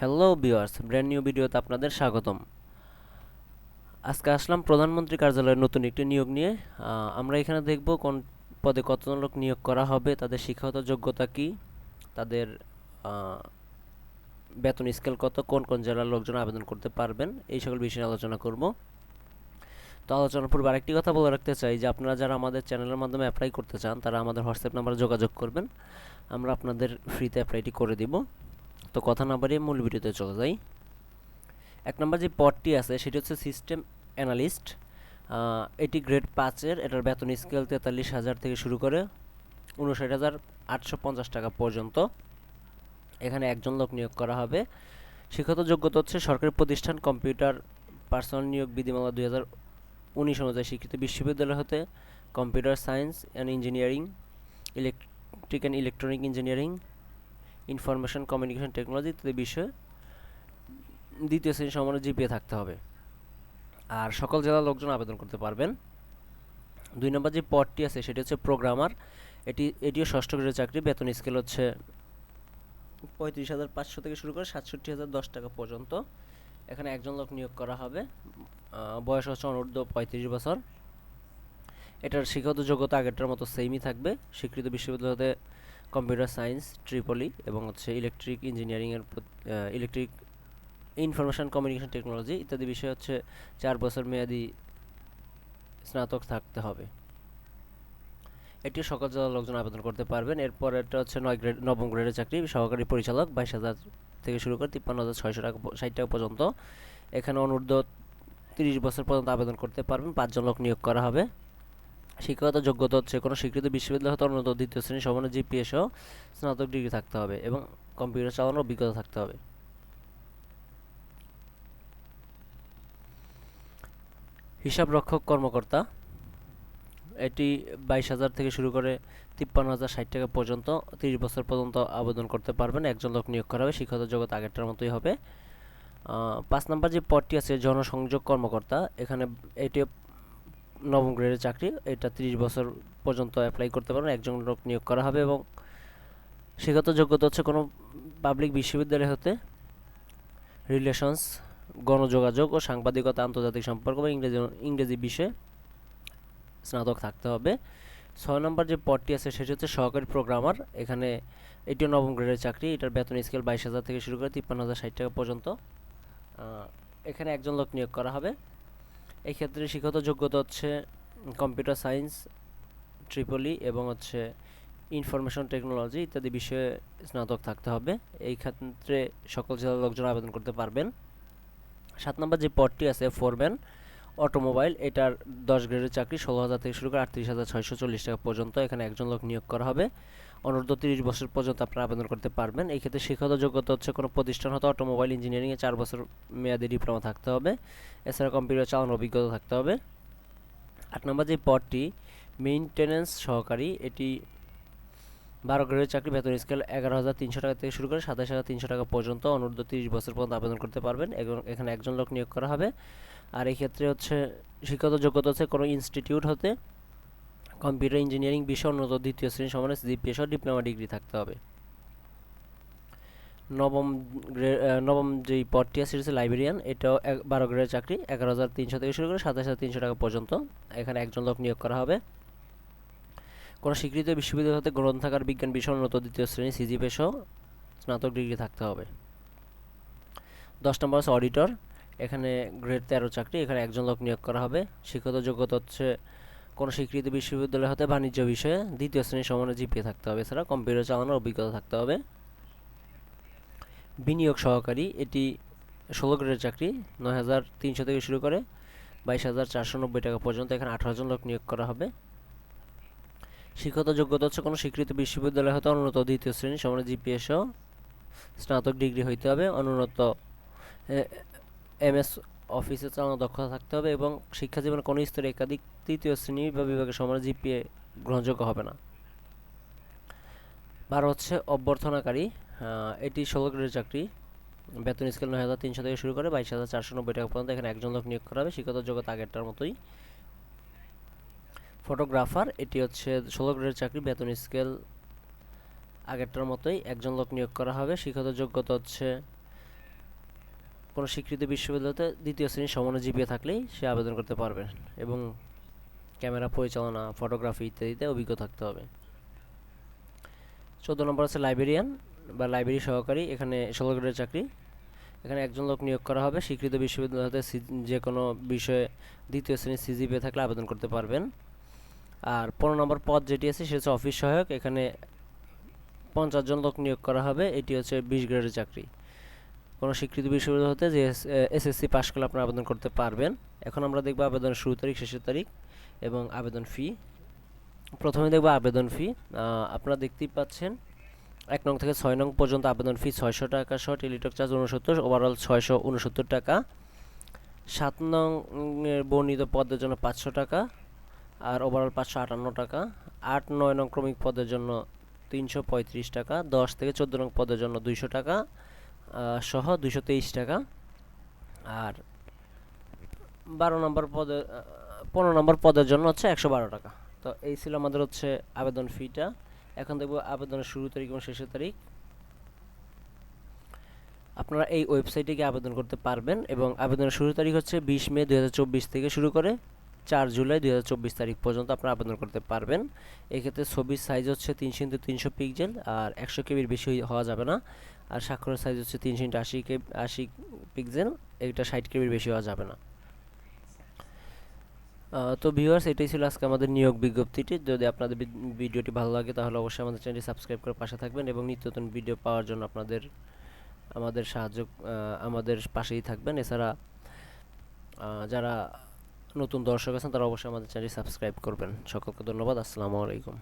Hello viewers brand new ভিডিওতে আপনাদের স্বাগতম। আজকে আসলাম প্রধানমন্ত্রী কার্যালয়ের নতুন একটি নিয়োগ নিয়ে। আমরা এখানে দেখব কোন পদে কতজন লোক নিয়োগ করা হবে, তাদের শিক্ষাগত যোগ্যতা কি, তাদের বেতন স্কেল কত, কোন কোন জেলার লোকজন আবেদন করতে পারবেন, এই সকল বিষয়ে আলোচনা করব। তো আলোচনার পূর্বে আরেকটি কথা বলে রাখতে চাই যে, আপনারা যারা আমাদের চ্যানেলের মাধ্যমে অ্যাপ্লাই করতে চান, তারা আমাদের হোয়াটসঅ্যাপ নাম্বারে যোগাযোগ করবেন। আমরা আপনাদের ফ্রিতে অ্যাপ্লাইটি করে দিব। তো কথা না বাড়িয়ে মূল ভিডিওতে চলে যাই। এক নম্বর যে পদটি আছে, সেটি হচ্ছে সিস্টেম অ্যানালিস্ট এটি গ্রেড পাঁচের, এটার বেতন স্কেল তেতাল্লিশ হাজার থেকে শুরু করে উনষাট হাজার আটশো পঞ্চাশ টাকা পর্যন্ত। এখানে একজন লোক নিয়োগ করা হবে। শিক্ষাগত যোগ্যতা হচ্ছে সরকারি প্রতিষ্ঠান, কম্পিউটার পার্সোনাল নিয়োগ বিধিমালা দুই হাজার উনিশ অনুযায়ী স্বীকৃত বিশ্ববিদ্যালয় হতে, computer science and engineering, electric and electronic engineering information communication technology ইত্যাদি বিষয়ে দ্বিতীয় শ্রেণি সমানের জিপিএ থাকতে হবে। আর সকল জেলার লোকজন আবেদন করতে পারবেন। দুই নম্বর যে পদটি আছে, সেটি হচ্ছে প্রোগ্রামার এটি, এটিও ষষ্ঠ গ্রেডের চাকরি। বেতন স্কেল হচ্ছে পঁয়ত্রিশ হাজার পাঁচশো থেকে শুরু করে সাতষট্টি হাজার দশ টাকা পর্যন্ত। এখানে একজন লোক নিয়োগ করা হবে। বয়স হচ্ছে অনূর্ধ্ব পঁয়ত্রিশ বছর। এটার শিক্ষাগত যোগ্যতা আগেরটার মতো সেমই থাকবে। স্বীকৃত বিশ্ববিদ্যালয়তে কম্পিউটার সায়েন্স, ট্রিপলি এবং হচ্ছে ইলেকট্রিক ইঞ্জিনিয়ারিংয়ের ইলেকট্রিক ইনফরমেশন কমিউনিকেশন টেকনোলজি ইত্যাদি বিষয় হচ্ছে চার বছর মেয়াদি স্নাতক থাকতে হবে। এটি সকল জেলার লোকজন আবেদন করতে পারবেন। এরপর এটা হচ্ছে নয় গ্রেড, নবম গ্রেডের চাকরি। সহকারী পরিচালক বাইশ হাজার থেকে শুরু করে তিপ্পান্ন হাজার ছয়শো টাকা ষাট টাকা পর্যন্ত। এখানে অনূর্ধ্ব তিরিশ বছর পর্যন্ত আবেদন করতে পারবেন। পাঁচজন লোক নিয়োগ করা হবে। শিক্ষাগত যোগ্যতা হচ্ছে কোনো স্বীকৃত বিশ্ববিদ্যালয় হতে অন্যত দ্বিতীয় শ্রেণি সমানের জিপিএ সহ স্নাতক ডিগ্রি থাকতে হবে এবং কম্পিউটার চালানোর অভিজ্ঞতা থাকতে হবে। হিসাব রক্ষক কর্মকর্তা, এটি বাইশ হাজার থেকে শুরু করে তিপ্পান্ন হাজার ষাট টাকা পর্যন্ত, তিরিশ বছর পর্যন্ত আবেদন করতে পারবেন, একজন লোক নিয়োগ করা হবে শিক্ষাগত জগৎ আগেরটার মতোই হবে। পাঁচ নাম্বার যে পদটি আছে, জনসংযোগ কর্মকর্তা, এখানে এটি নবম গ্রেডের চাকরি, এটা তিরিশ বছর পর্যন্ত অ্যাপ্লাই করতে পারবেন, একজন লোক নিয়োগ করা হবে এবং শিক্ষাগত যোগ্যতা হচ্ছে কোনো পাবলিক বিশ্ববিদ্যালয় হতে রিলেশনস গণযোগাযোগ ও সাংবাদিকতা, আন্তর্জাতিক সম্পর্ক বা ইংরেজি ইংরেজি বিষয়ে স্নাতক থাকতে হবে। ছয় নম্বর যে পদটি আছে, সেটি হচ্ছে সহকারী প্রোগ্রামার এখানে এটিও নবম গ্রেডের চাকরি, এটার বেতন স্কেল বাইশ হাজার থেকে শুরু করে তিপ্পান্ন হাজার ষাট টাকা পর্যন্ত। এখানে একজন লোক নিয়োগ করা হবে। এই ক্ষেত্রে শিক্ষাগত যোগ্যতা হচ্ছে কম্পিউটার সায়েন্স, ট্রিপলি এবং হচ্ছে ইনফরমেশন টেকনোলজি ইত্যাদি বিষয়ে স্নাতক থাকতে হবে। এই ক্ষেত্রে সকল জেলার লোকজন আবেদন করতে পারবেন। সাত নম্বর যে পদটি আছে ফোরম্যান অটোমোবাইল, এটার দশ গ্রেডের চাকরি ষোলো হাজার থেকে শুরু করে আটত্রিশ হাজার ছয়শো চল্লিশ টাকা পর্যন্ত এখানে একজন লোক নিয়োগ করা হবে। অনূর্ধ্ব তিরিশ বছর পর্যন্ত আপনারা আবেদন করতে পারবেন। এই ক্ষেত্রে শিক্ষাগত যোগ্যতা হচ্ছে কোনো প্রতিষ্ঠান হতে অটোমোবাইল ইঞ্জিনিয়ারিংয়ে চার বছর মেয়াদি ডিপ্লোমা থাকতে হবে। এছাড়া কম্পিউটার চালানোর অভিজ্ঞতা থাকতে হবে। আট নম্বর যে পদটি মেইনটেনেন্স সহকারী, এটি বারো গ্রেডের চাকরি, বেতন স্কেল এগারো হাজার তিনশো টাকা থেকে শুরু করে সাতাশ হাজার তিনশো টাকা পর্যন্ত অনূর্ধ্ব তিরিশ বছর পর্যন্ত আবেদন করতে পারবেন। এবং এখানে একজন লোক নিয়োগ করা হবে। আর এই ক্ষেত্রে হচ্ছে শিক্ষাগত যোগ্যতা হচ্ছে কোনো ইনস্টিটিউট হতে কম্পিউটার ইঞ্জিনিয়ারিং বিষয় উন্নত দ্বিতীয় শ্রেণি সমানে জিপিএস ও ডিপ্লোমা ডিগ্রি থাকতে হবে। নবম নবম যেই পদটি আছে, সেটা হচ্ছে লাইব্রেরিয়ান। এটাও বারো গ্রেডের চাকরি, এগারো হাজার তিনশো থেকে শুরু করে সাতাশ হাজার তিনশো টাকা পর্যন্ত। এখানে একজন লোক নিয়োগ করা হবে। কোনো স্বীকৃত বিশ্ববিদ্যালয় হতে গ্রন্থাগার, বিজ্ঞান বিষয় উন্নত দ্বিতীয় শ্রেণি সিজিপে সহ স্নাতক ডিগ্রি থাকতে হবে। দশ নম্বর হচ্ছে অডিটর। এখানে গ্রেড তেরো চাকরি, এখানে একজন লোক নিয়োগ করা হবে। শিক্ষত যোগ্যতা হচ্ছে কোনো স্বীকৃত বিশ্ববিদ্যালয় হতে বাণিজ্য বিষয়ে দ্বিতীয় শ্রেণির সমানে জিপিএ থাকতে হবে। এছাড়া কম্পিউটার চালানোর অভিজ্ঞতা থাকতে হবে। বিনিয়োগ সহকারী, এটি ষোলো গ্রেডের চাকরি, নয় হাজার তিনশো থেকে শুরু করে বাইশ হাজার চারশো নব্বই টাকা পর্যন্ত এখানে আঠারো জন লোক নিয়োগ করা হবে। শিক্ষত যোগ্যতা হচ্ছে কোনো স্বীকৃত বিশ্ববিদ্যালয় হতে অনুন্নত দ্বিতীয় শ্রেণি সমানে জিপিএস ও স্নাতক ডিগ্রি হইতে হবে। অনুন্নত এমএস অফিসে চালানো দক্ষতা থাকতে হবে এবং শিক্ষা জীবনে কোনো স্তরে একাধিক তৃতীয় শ্রেণি বা বিভাগের সমানে জিপিএ গ্রহণযোগ্য হবে না। বারো হচ্ছে অভ্যর্থনাকারী। এটি ষোলো গ্রেডের চাকরি। বেতন স্কেল নয় হাজার তিনশো থেকে শুরু করে বাইশ হাজার চারশো নব্বই টাকা পর্যন্ত এখানে একজন লোক নিয়োগ করা হবে। শিক্ষত যোগ্যতা আগেরটার মতোই। ফটোগ্রাফার, এটি হচ্ছে ষোলো গ্রেডের চাকরি, বেতন স্কেল আগেরটার মতোই একজন লোক নিয়োগ করা হবে। শিক্ষত যোগ্যতা হচ্ছে কোনো স্বীকৃত বিশ্ববিদ্যালয়তে দ্বিতীয় শ্রেণির সমান জিপিএ থাকলেই সে আবেদন করতে পারবে এবং ক্যামেরা পরিচালনা, ফটোগ্রাফি ইত্যাদিতে অভিজ্ঞ থাকতে হবে। চোদ্দ নম্বর আছে লাইব্রেরিয়ান বা লাইব্রেরি সহকারী। এখানে ষোলো চাকরি। এখানে একজন লোক নিয়োগ করা হবে। স্বীকৃত বিশ্ববিদ্যালয় হতে সি- যে কোনো বিষয়ে দ্বিতীয় শ্রেণির সিজিপি থাকলে আবেদন করতে পারবেন। আর পনেরো নম্বর পদ যেটি আছে, সেটা হচ্ছে অফিস সহায়ক। এখানে পঞ্চাশ জন লোক নিয়োগ করা হবে। এটি হচ্ছে বিশ গ্রেডের চাকরি। কোনো স্বীকৃত বিশ্ববিদ্যালয় হতে যে এসএসসি পাশ করলে আপনারা আবেদন করতে পারবেন। এখন আমরা দেখব আবেদনের শুরু তারিখ, শেষের তারিখ এবং আবেদন ফি প্রথমে দেখব আবেদন ফি আপনারা দেখতেই পাচ্ছেন, এক নং থেকে ছয় নং পর্যন্ত আবেদন ফি ছয়শো টাকা সহ টেলিটক চার্জ উনসত্তর ওভারঅল ছয়শো উনসত্তর টাকা। সাত নং বর্ণিত পদের জন্য পাঁচশো টাকা, আর ওভারঅল পাঁচশো আটান্ন টাকা। আট, নয় নং ক্রমিক পদের জন্য তিনশো পঁয়ত্রিশ টাকা, দশ থেকে চোদ্দ নং পদের জন্য দুইশো টাকা সহ তেইশ টাকা। আর বারো নম্বর পদে আহ, পনেরো নম্বর পদের জন্য হচ্ছে একশো বারো টাকা। তো এই ছিল আমাদের হচ্ছে আবেদন ফিটা। এখন দেখব আবেদনের শুরু তারিখ এবং শেষের তারিখ। আপনারা এই ওয়েবসাইটে গিয়ে আবেদন করতে পারবেন এবং আবেদনের শুরু তারিখ হচ্ছে বিশ মে দু হাজার চব্বিশ থেকে শুরু করে চার জুলাই দু হাজার চব্বিশ তারিখ পর্যন্ত আপনারা আবেদন করতে পারবেন। এক্ষেত্রে ছবির সাইজ হচ্ছে তিনশো ইন্টু তিনশো পিক্সেল আর একশো কেবির বেশি হওয়া যাবে না। আর স্বাক্ষরের সাইজ হচ্ছে তিনশো ইন্টু আশি কে, আশি পিক্সেল এটা ষাট কেবির বেশি হওয়া যাবে না। তো ভিউয়ার্স এটাই ছিল আজকে আমাদের নিয়োগ বিজ্ঞপ্তিটি। যদি আপনাদের ভিডিওটি ভালো লাগে, তাহলে অবশ্যই আমাদের চ্যানেলটি সাবস্ক্রাইব করে পাশে থাকবেন এবং নিত্য নতুন ভিডিও পাওয়ার জন্য আপনাদের, আমাদের সাহায্য আমাদের পাশেই থাকবেন। এছাড়া যারা নতুন দর্শক আছেন, তারা অবশ্যই আমাদের চ্যানেলটি সাবস্ক্রাইব করবেন। সকলকে ধন্যবাদ। আসসালামু আলাইকুম।